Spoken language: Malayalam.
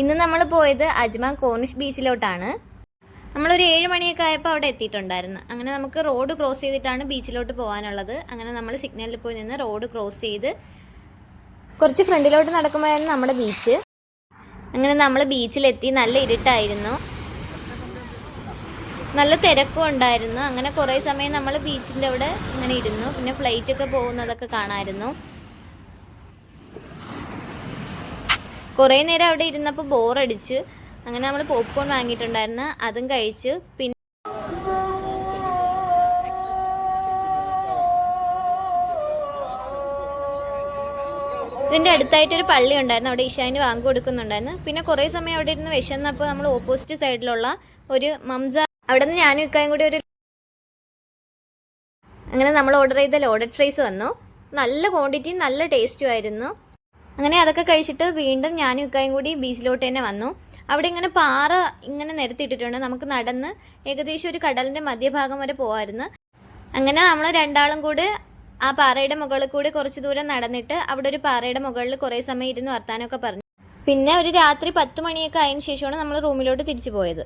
ഇന്ന് നമ്മൾ പോയത് അജ്മാൻ കോർണിഷ് ബീച്ചിലോട്ടാണ്. നമ്മളൊരു ഏഴ് മണിയൊക്കെ ആയപ്പോൾ അവിടെ എത്തിയിട്ടുണ്ടായിരുന്നു. അങ്ങനെ നമുക്ക് റോഡ് ക്രോസ് ചെയ്തിട്ടാണ് ബീച്ചിലോട്ട് പോകാനുള്ളത്. അങ്ങനെ നമ്മൾ സിഗ്നലിൽ പോയി നിന്ന് റോഡ് ക്രോസ് ചെയ്ത് കുറച്ച് ഫ്രണ്ടിലോട്ട് നടക്കുമ്പോഴായിരുന്നു നമ്മുടെ ബീച്ച്. അങ്ങനെ നമ്മൾ ബീച്ചിലെത്തി. നല്ല ഇരുട്ടായിരുന്നു. നല്ല തിരക്കും ഉണ്ടായിരുന്നു. അങ്ങനെ കുറേ സമയം നമ്മൾ ബീച്ചിന്റെ അവിടെ ഇങ്ങനെ ഇരുന്നു. പിന്നെ ഫ്ലൈറ്റൊക്കെ പോകുന്നതൊക്കെ കാണാമായിരുന്നു കുറേ നേരം അവിടെ ഇരുന്നപ്പോൾ ബോറടിച്ച് അങ്ങനെ നമ്മൾ പോപ്കോൺ വാങ്ങിയിട്ടുണ്ടായിരുന്നു അതും കഴിച്ച്. പിന്നെ ഇതിന്റെ അടുത്തായിട്ടൊരു പള്ളി ഉണ്ടായിരുന്നു അവിടെ ഇഷാന് വാങ്ങി കൊടുക്കുന്നുണ്ടായിരുന്നു. പിന്നെ കുറേ സമയം അവിടെ ഇരുന്ന് വിശന്നപ്പോൾ നമ്മൾ ഓപ്പോസിറ്റ് സൈഡിലുള്ള ഒരു മംസ അവിടെ നിന്ന് ഞാനും ഇക്കായും കൂടി ഒരു അങ്ങനെ നമ്മൾ ഓർഡർ ചെയ്ത ലോഡഡ് ഫ്രൈസ് വന്നു. നല്ല ക്വാണ്ടിറ്റി നല്ല ടേസ്റ്റും ആയിരുന്നു. അങ്ങനെ അതൊക്കെ കഴിച്ചിട്ട് വീണ്ടും ഞാനും ഇക്കായും കൂടി ബീച്ചിലോട്ട് തന്നെ വന്നു. അവിടെ ഇങ്ങനെ പാറ ഇങ്ങനെ നിരത്തിയിട്ടിട്ടുണ്ട്. നമുക്ക് നടന്ന് ഏകദേശം ഒരു കടലിന്റെ മധ്യഭാഗം വരെ പോകാമായിരുന്നു അങ്ങനെ നമ്മൾ രണ്ടാളും കൂടി ആ പാറയുടെ മുകളിൽ കൂടി കുറച്ച് ദൂരം നടന്നിട്ട് അവിടെ ഒരു പാറയുടെ മുകളിൽ കുറേ സമയം ഇരുന്ന് വർത്താനമൊക്കെ പറഞ്ഞു. പിന്നെ ഒരു രാത്രി പത്ത് മണിയൊക്കെ ആയതിനു ശേഷമാണ് നമ്മൾ റൂമിലോട്ട് തിരിച്ചു പോയത്.